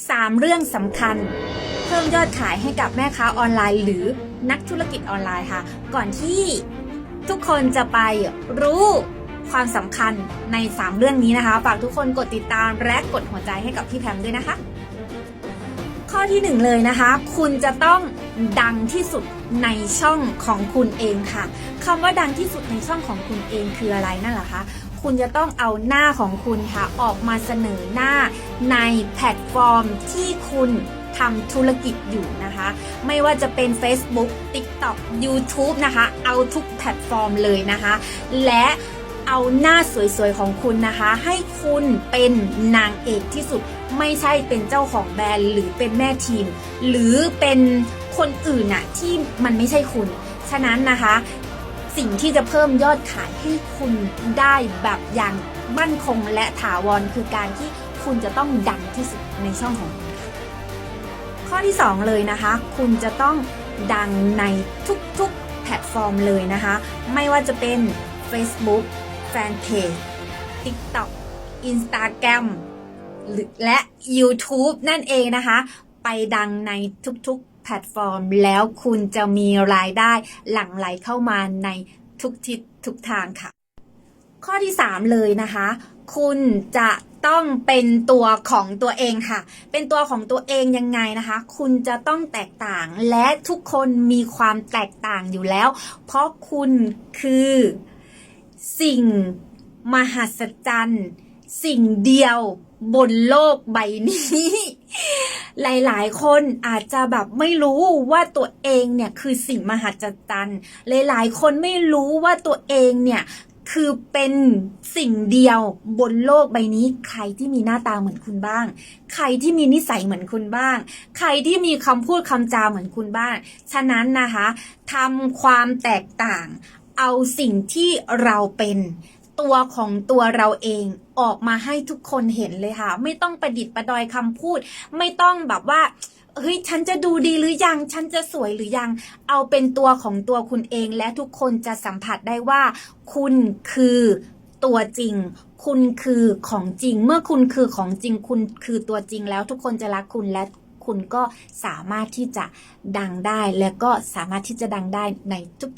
3 เรื่องสำคัญ เพิ่มยอดขายให้กับแม่ค้าออนไลน์ หรือนักธุรกิจออนไลน์ค่ะ ก่อนที่ทุกคนจะไปรู้ความสำคัญใน 3 เรื่องนี้นะคะ ฝากทุกคนกดติดตามและกดหัวใจให้กับพี่แพมด้วยนะคะ ข้อที่หนึ่งเลยนะคะ คุณจะต้อง ดังที่สุดในช่องของคุณเองค่ะคำว่าดังที่สุดในช่องของคุณเองคืออะไรนั่นแหละคะคุณจะต้องเอาหน้าของคุณค่ะ ออกมาเสนอหน้าในแพลตฟอร์มที่คุณทำธุรกิจอยู่นะคะ ไม่ว่าจะเป็น Facebook TikTok YouTube นะคะ เอาทุกแพลตฟอร์มเลยนะคะ และเอาหน้าสวยๆของคุณนะคะ ให้คุณเป็นนางเอกที่สุด ไม่ใช่เป็นเจ้าของแบรนด์ หรือเป็นแม่ทีม หรือเป็น คนอื่นอะที่มันไม่ใช่คุณ ฉะนั้นนะคะ สิ่งที่จะเพิ่มยอดขายให้คุณได้แบบอย่างมั่นคงและถาวรคือการที่คุณจะต้องดังที่สุดในช่องของคุณข้อที่ 2 เลยนะคะ คุณจะต้องดังในทุกๆแพลตฟอร์มเลยนะคะ ไม่ว่าจะเป็น Facebook Fanpage TikTok Instagram หรือและ YouTube นั่นเองนะคะ ไปดังในทุกๆ แพลตฟอร์ม แล้วคุณจะมีรายได้หลั่งไหลเข้ามาในทุกทิศทุกทางค่ะ ข้อที่ 3 เลยนะคะ คุณจะต้องเป็นตัวของตัวเองค่ะ เป็นตัวของตัวเองยังไงนะคะ คุณจะต้องแตกต่างและทุกคนมีความแตกต่างอยู่แล้ว เพราะคุณคือสิ่งมหัศจรรย์ สิ่งเดียวบนโลกใบนี้ หลายๆ คนอาจจะแบบไม่รู้ว่าตัวเองเนี่ยคือสิ่งมหัศจรรย์หลายๆ คนไม่รู้ว่าตัวเองเนี่ยคือเป็นสิ่งเดียวบนโลกใบนี้ ใครที่มีหน้าตาเหมือนคุณบ้าง ใครที่มีนิสัยเหมือนคุณบ้าง ใครที่มีคำพูดคำจาเหมือนคุณบ้าง ฉะนั้นนะคะทำความแตกต่าง เอาสิ่งที่เราเป็น ตัวของตัวเราเองออกมาให้ทุกคนเห็นเลยค่ะ ไม่ต้องประดิษฐ์ประดอยคำพูด ไม่ต้องแบบว่าเฮ้ยฉันจะดูดีหรือยัง ฉันจะสวยหรือยัง เอาเป็นตัวของตัวคุณเองและทุกคนจะสัมผัสได้ว่า คุณคือตัวจริง คุณคือของจริง เมื่อคุณคือของจริง คุณคือตัวจริงแล้วทุกคนจะรักคุณและคุณก็สามารถที่จะดังได้ และก็สามารถที่จะดังได้ในทุก